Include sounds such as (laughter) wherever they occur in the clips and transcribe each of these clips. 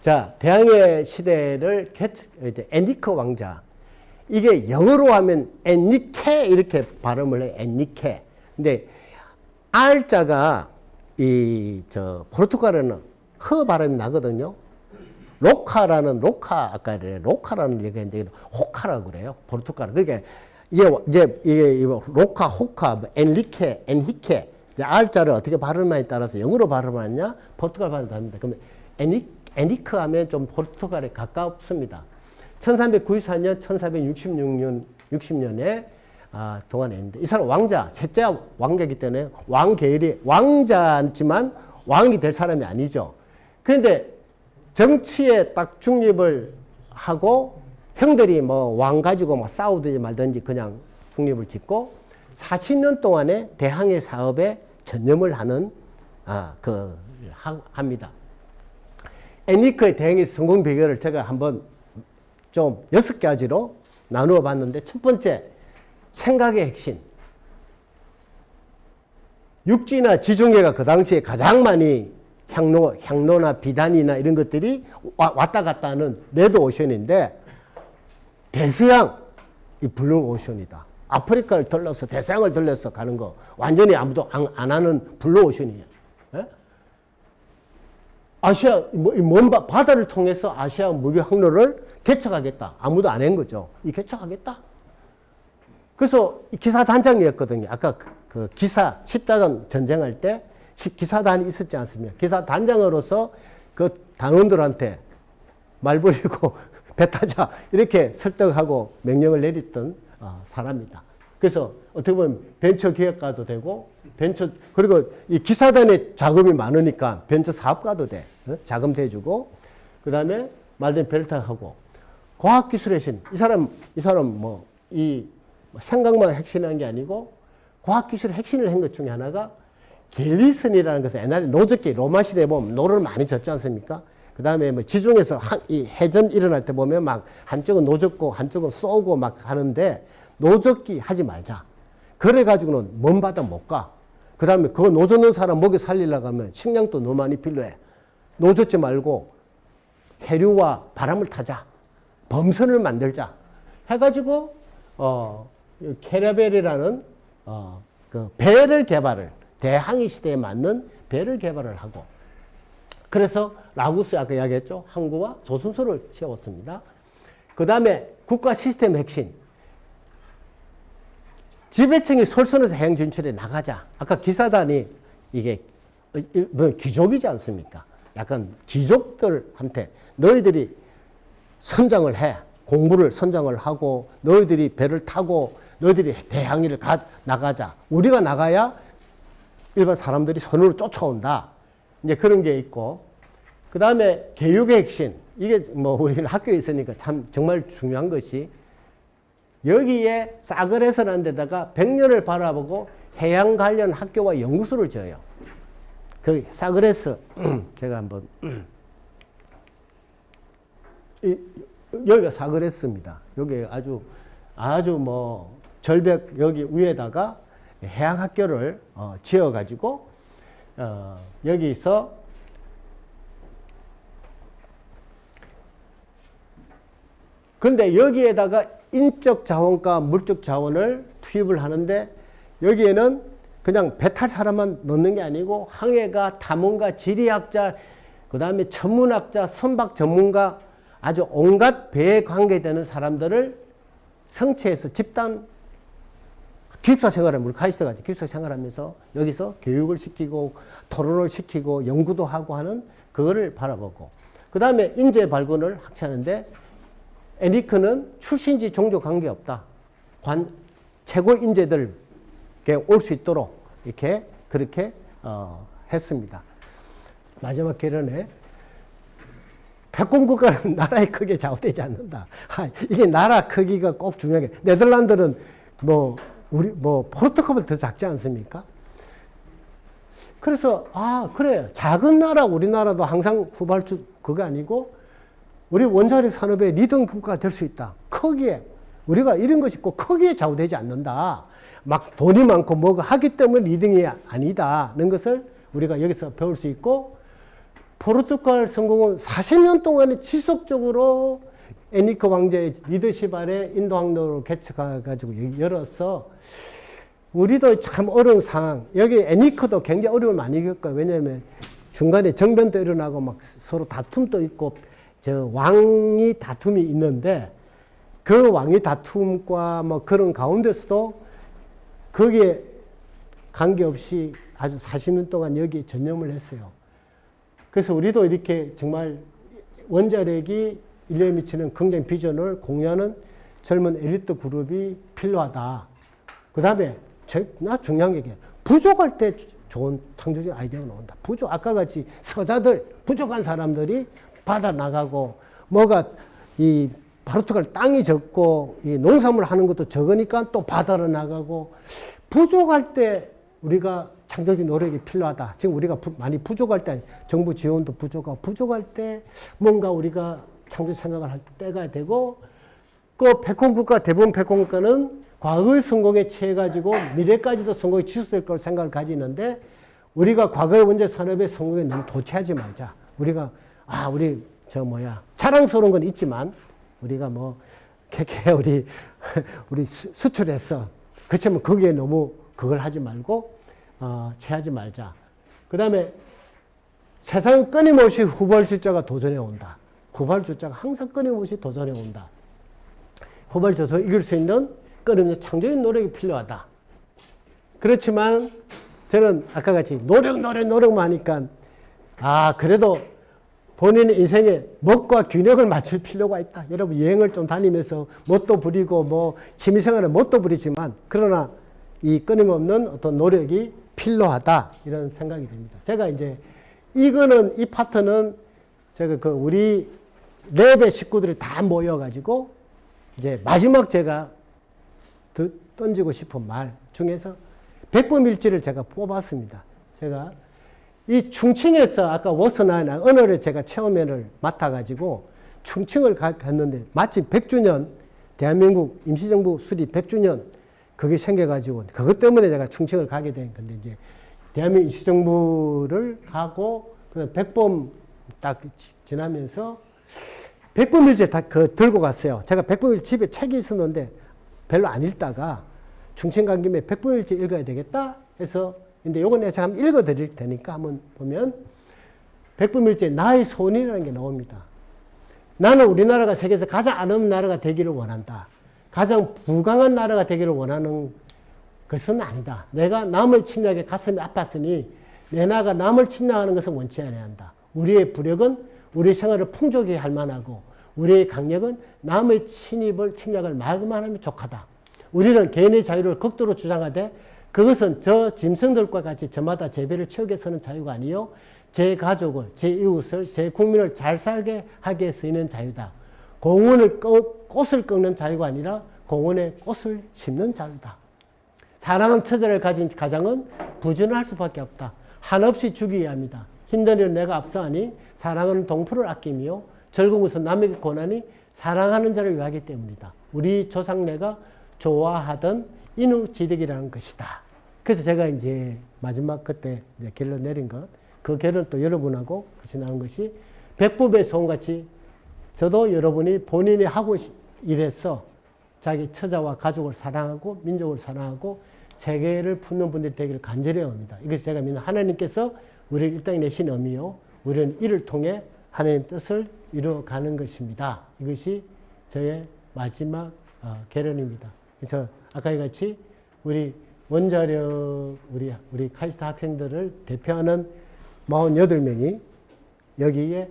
자, 대항해 시대를 애니크 왕자. 이게 영어로 하면 애니케 이렇게 발음을 해. 애니케. 근데 R자가 이 저 포르투갈어는 허 발음이 나거든요. 로카라는 로카 아까 로카라는 얘기했는데 호카라고 그래요. 포르투갈. 그러니까 이게 이제 이게 로카 호카 뭐 엔리케 엔히케 R자를 어떻게 발음하냐에 따라서 영어로 발음하냐 포르투갈 발음 다릅니다. 그러면 애니 애니크 하면 좀 포르투갈에 가깝습니다. 1394년 1466년 60년에 아, 동안에 있는데 이 사람 왕자 셋째 왕자이기 때문에 왕 계열이 왕자지만 왕이 될 사람이 아니죠. 그런데 정치에 딱 중립을 하고 형들이 뭐 왕 가지고 뭐 싸우든지 말든지 그냥 중립을 짓고 40년 동안에 대항해 사업에 전념을 하는 아, 그 하, 합니다. 애니크의 대항해 성공 비결을 제가 한번 좀 여섯 가지로 나누어 봤는데 첫 번째 생각의 핵심. 육지나 지중해가 그 당시에 가장 많이 향로, 향로나 비단이나 이런 것들이 와- 왔다 갔다 하는 레드 오션인데 대서양 이 블루 오션이다. 아프리카를 들러서 대서양을 들러서 가는 거 완전히 아무도 안, 안 하는 블루 오션이야. 예? 아시아 뭐, 바, 바다를 통해서 아시아 무기 항로를 개척하겠다. 아무도 안 한 거죠. 이 개척하겠다. 그래서 이 기사 단장이었거든요. 아까 그, 그 기사 십자군 전쟁할 때 시- 기사단이 있었지 않습니까? 기사 단장으로서 그 단원들한테 말 버리고 (laughs) 배 타자 이렇게 설득하고 명령을 내렸던 어, 사람이다. 그래서 어떻게 보면 벤처 기획가도 되고 벤처 그리고 이 기사단에 자금이 많으니까 벤처 사업가도 돼 어? 자금 대주고 그 다음에 말된 벨타하고 과학기술의 신 이 사람 이 사람 뭐 이 생각만 핵심한 게 아니고 과학기술 핵심을 한 것 중에 하나가 갤리슨이라는 것은 옛날에 노적기 로마 시대에 보면 노를 많이 졌지 않습니까? 그 다음에 뭐 지중해서 한, 이 해전 일어날 때 보면 막 한쪽은 노적고 한쪽은 쏘고 막 하는데 노적기 하지 말자. 그래가지고는 먼 바다 못 가. 그 다음에 그거 노젓는 사람 먹여 살리려고 하면 식량도 너무 많이 필요해. 노젓지 말고 해류와 바람을 타자. 범선을 만들자. 해가지고, 어, 이 캐러벨이라는, 어, 그 배를 개발을, 대항해 시대에 맞는 배를 개발을 하고, 그래서 라구스 아까 이야기했죠. 항구와 조선소를 세웠습니다. 그 다음에 국가 시스템 핵심. 지배층이 솔선해서 해양 진출에 나가자. 아까 기사단이 이게 뭐 귀족이지 않습니까? 약간 귀족들한테 너희들이 선장을 해. 공부를 선장을 하고 너희들이 배를 타고 너희들이 대항해를 가, 나가자. 우리가 나가야 일반 사람들이 선으로 쫓아온다. 이제 그런 게 있고. 그 다음에 교육의 핵심. 이게 뭐 우리는 학교에 있으니까 참 정말 중요한 것이 여기에 싸그레서라는 데다가 100년을 바라보고 해양 관련 학교와 연구소를 지어요. 그 싸그레스 (clears throat) 제가 한번 (clears throat) 이, 여기가 사그레스입니다. 여기 아주 아주 뭐 절벽 여기 위에다가 해양 학교를 어, 지어 가지고 어, 여기서 근데 여기에다가 인적 자원과 물적 자원을 투입을 하는데 여기에는 그냥 배탈 사람만 넣는 게 아니고 항해가 탐험가 지리학자 그 다음에 천문학자 선박 전문가 아주 온갖 배에 관계되는 사람들을 성체해서 집단 기숙사 생활을 우리 카이스트 같이 기숙사 생활하면서 여기서 교육을 시키고 토론을 시키고 연구도 하고 하는 그거를 바라보고. 그 다음에 인재 발굴을 학차하는데 에니크는 출신지 종족 관계 없다. 관, 최고 인재들에 올수 있도록 이렇게 그렇게 어, 했습니다. 마지막 결론에 백공국가는 (laughs) 나라의 크기에 좌우되지 않는다. 아, 이게 나라 크기가 꼭 중요한 게 네덜란드는 뭐 우리 뭐 포르투갈보다 더 작지 않습니까? 그래서 아 그래 작은 나라 우리나라도 항상 후발주 그거 아니고 우리 원자력 산업의 리듬 국가가 될 수 있다. 크기에 우리가 이런 것이 꼭 크기에 좌우되지 않는다. 막 돈이 많고 뭐가 하기 때문에 리딩이 아니다는 것을 우리가 여기서 배울 수 있고 포르투갈 성공은 40년 동안 지속적으로 에니커 왕제의 리더십 아래 인도 항로를 개척해가지고 열어서 우리도 참 어려운 상황. 여기 애니커도 굉장히 어려움을 많이 겪어요. 왜냐하면 중간에 정변도 일어나고 막 서로 다툼도 있고 저 왕이 다툼이 있는데 그 왕이 다툼과 뭐 그런 가운데서도 거기에 관계없이 아주 40년 동안 여기에 전념을 했어요. 그래서 우리도 이렇게 정말 원자력이 인류에 미치는 긍정 비전을 공유하는 젊은 엘리트 그룹이 필요하다. 그 다음에 나 중요한 게 부족할 때 좋은 창조적 아이디어가 나온다. 부족 아까 같이 서자들 부족한 사람들이 바다 나가고 뭐가 이 포르투갈 땅이 적고 이 농산물 하는 것도 적으니까 또 바다로 나가고 부족할 때 우리가 창조적 노력이 필요하다. 지금 우리가 부, 많이 부족할 때 정부 지원도 부족하고 부족할 때 뭔가 우리가 창조 생각을 할 때가 되고 그 백홍국가 대부분 백홍국가는 과거의 성공에 취해 가지고 미래까지도 성공이 지속될 걸 생각을 가지는데 우리가 과거의 원자 산업의 성공에 너무 도취하지 말자. 우리가 아 우리 저 뭐야 자랑스러운 건 있지만 우리가 뭐 개개 (laughs) 우리 우리 수, 수출했어. 그렇지만 거기에 너무 그걸 하지 말고 어, 취하지 말자. 그다음에 세상 끊임없이 후발주자가 도전해 온다. 후발주자가 항상 끊임없이 도전해 온다. 후발주자 이길 수 있는 끊임없는 창조적 노력이 필요하다. 그렇지만 저는 아까 같이 노력, 노력, 노력만 하니까 아, 그래도 본인의 인생에 멋과 균형을 맞출 필요가 있다. 여러분 여행을 좀 다니면서 멋도 부리고 뭐 취미생활에 멋도 부리지만 그러나 이 끊임없는 어떤 노력이 필요하다. 이런 생각이 듭니다. 제가 이제 이거는 이 파트는 제가 그 우리 랩의 식구들이 다 모여가지고 이제 마지막 제가 던지고 싶은 말 중에서 백범일지를 제가 뽑았습니다. 제가 이 충칭에서 아까 워서나나 언어를 제가 체험회를 맡아가지고 충칭을 갔는데 마침 100주년 대한민국 임시정부 수립 100주년 그게 생겨가지고 그것 때문에 제가 충칭을 가게 된 건데 이제 대한민국 임시정부를 가고 그 백범 딱 지나면서 백범일지 다그 들고 갔어요. 제가 백범일 집에 책이 있었는데 별로 안 읽다가 충칭 간 김에 백범일지 읽어야 되겠다 해서 근데 요건 내가 한번 읽어 드릴 테니까 한번 보면 백범일지 나의 소원이라는 게 나옵니다. 나는 우리나라가 세계에서 가장 안 없는 나라가 되기를 원한다. 가장 부강한 나라가 되기를 원하는 것은 아니다. 내가 남을 침략에 가슴이 아팠으니 내 나라가 남을 침략하는 것은 원치 않아야 한다. 우리의 부력은 우리 생활을 풍족히 할 만하고 우리의 강력은 남의 침입을 침략을 막으만 하면 족하다. 우리는 개인의 자유를 극도로 주장하되 그것은 저 짐승들과 같이 저마다 제배를 채우게 서는 자유가 아니요 제 가족을, 제 이웃을, 제 국민을 잘 살게 하게 쓰이는 자유다. 공원을 꽃을 꺾는 자유가 아니라 공원에 꽃을 심는 자유다. 사랑은 처자를 가진 가장은 부전할 수밖에 없다. 한없이 주기해야 합니다. 힘든 일은 내가 앞서하니 사랑은 동포를 즐거운 것은 남에게 권하니 사랑하는 자를 위하기 때문이다. 우리 조상네가 좋아하던 인후지득이라는 것이다. 그래서 제가 이제 마지막 그때 이제 결론 내린 것, 그 결론 또 여러분하고 같이 나온 것이 백법의 소원같이 저도 여러분이 본인이 하고 일해서 자기 처자와 가족을 사랑하고 민족을 사랑하고 세계를 품는 분들이 되기를 간절히 합니다. 이것이 제가 믿는 하나님께서 우리를 이 땅에 내신 의미요. 우리는 이를 통해 하나님 뜻을 이루어가는 것입니다. 이것이 저의 마지막 어, 결론입니다. 그래서 아까 같이 우리 원자력 우리 우리 카이스트 학생들을 대표하는 48명이 여기에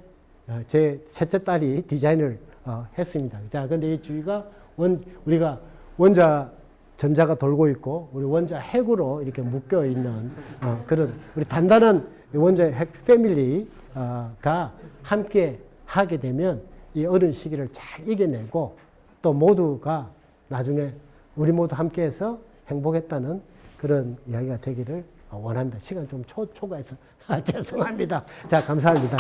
어, 제 셋째 딸이 디자인을 어, 했습니다. 자, 근데 이 주위가 원 우리가 원자 전자가 돌고 있고 우리 원자 핵으로 이렇게 묶여 있는 어, 그런 우리 단단한 원자 핵 패밀리가 함께 하게 되면 이 어려운 시기를 잘 이겨내고 또 모두가 나중에 우리 모두 함께해서 행복했다는 그런 이야기가 되기를 원합니다. 시간 좀 초, 초과해서 (laughs) 죄송합니다. 자, 감사합니다.